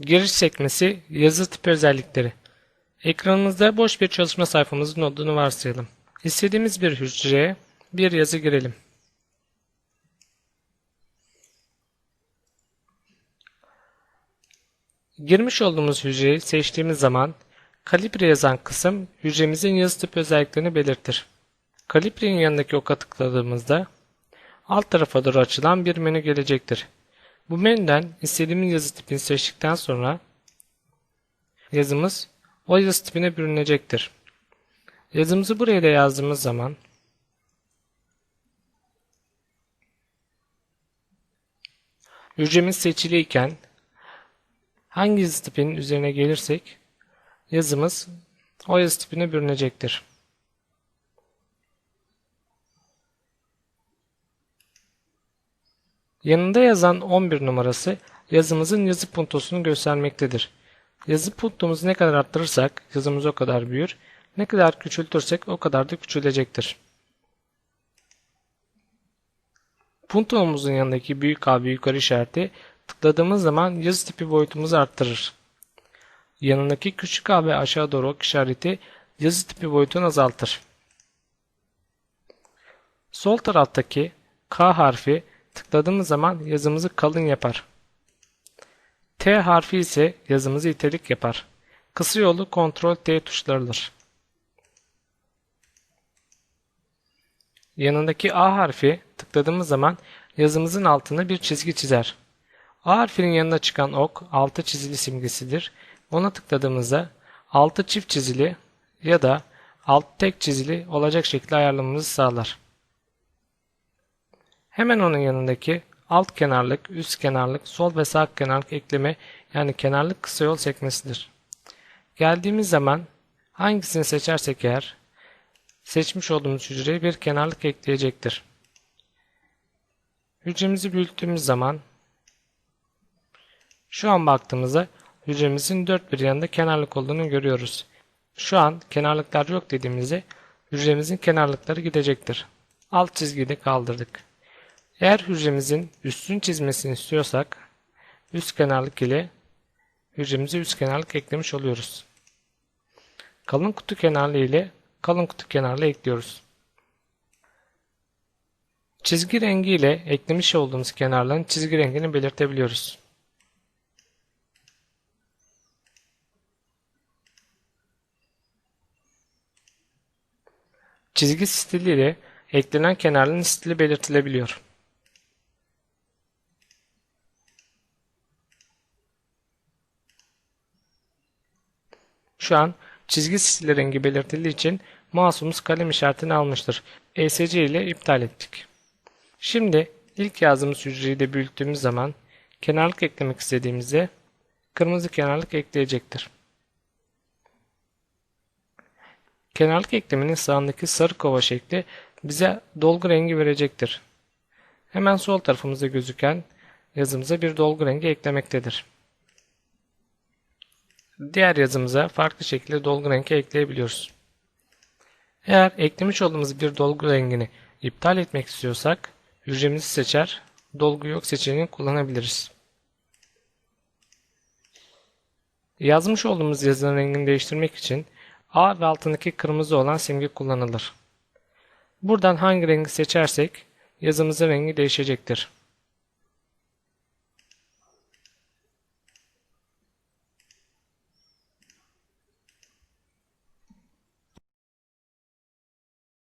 Giriş sekmesi yazı tipi özellikleri. Ekranımızda boş bir çalışma sayfamızın olduğunu varsayalım. İstediğimiz bir hücreye bir yazı girelim. Girmiş olduğumuz hücreyi seçtiğimiz zaman kalibre yazan kısım hücremizin yazı tipi özelliklerini belirtir. Kalibrenin yanındaki oka tıkladığımızda alt tarafa doğru açılan bir menü gelecektir. Bu menüden istediğimiz yazı tipini seçtikten sonra yazımız o yazı tipine bürünecektir. Yazımızı buraya da yazdığımız zaman hücremiz seçiliyken hangi yazı tipinin üzerine gelirsek yazımız o yazı tipine bürünecektir. Yanında yazan 11 numarası yazımızın yazı puntosunu göstermektedir. Yazı puntomuzu ne kadar arttırırsak yazımız o kadar büyür, ne kadar küçültürsek o kadar da küçülecektir. Puntomuzun yanındaki büyük A yukarı işareti tıkladığımız zaman yazı tipi boyutumuzu arttırır. Yanındaki küçük A ve aşağı doğru ok işareti yazı tipi boyutunu azaltır. Sol taraftaki K harfi tıkladığımız zaman yazımızı kalın yapar. T harfi ise yazımızı itelik yapar. Kısa yolu Ctrl T tuşlarıdır. Yanındaki A harfi tıkladığımız zaman yazımızın altına bir çizgi çizer. A harfinin yanına çıkan ok altı çizili simgesidir. Ona tıkladığımızda altı çift çizili ya da alt tek çizili olacak şekilde ayarlamamızı sağlar. Hemen onun yanındaki alt kenarlık, üst kenarlık, sol ve sağ kenarlık ekleme yani kenarlık kısa yol sekmesidir. Geldiğimiz zaman hangisini seçersek eğer seçmiş olduğumuz hücreye bir kenarlık ekleyecektir. Hücremizi büyüttüğümüz zaman şu an baktığımızda hücremizin dört bir yanında kenarlık olduğunu görüyoruz. Şu an kenarlıklar yok dediğimizde hücremizin kenarlıkları gidecektir. Alt çizgiyi de kaldırdık. Eğer hücremizin üstün çizmesini istiyorsak üst kenarlık ile hücremize üst kenarlık eklemiş oluyoruz. Kalın kutu kenarlığı ile kalın kutu kenarlığı ekliyoruz. Çizgi rengi ile eklemiş olduğumuz kenarların çizgi rengini belirtebiliyoruz. Çizgi stili ile eklenen kenarların stili belirtilebiliyor. Şu an çizgi stili rengi belirtildiği için mouse'umuz kalem işaretini almıştır. ESC ile iptal ettik. Şimdi ilk yazdığımız hücreyi de büyüttüğümüz zaman kenarlık eklemek istediğimizde kırmızı kenarlık ekleyecektir. Kenarlık eklemenin sağındaki sarı kova şekli bize dolgu rengi verecektir. Hemen sol tarafımızda gözüken yazımıza bir dolgu rengi eklemektedir. Diğer yazımıza farklı şekilde dolgu rengi ekleyebiliyoruz. Eğer eklemiş olduğumuz bir dolgu rengini iptal etmek istiyorsak hücremizi seçer, dolgu yok seçeneğini kullanabiliriz. Yazmış olduğumuz yazının rengini değiştirmek için A ve altındaki kırmızı olan simge kullanılır. Buradan hangi rengi seçersek yazımızın rengi değişecektir.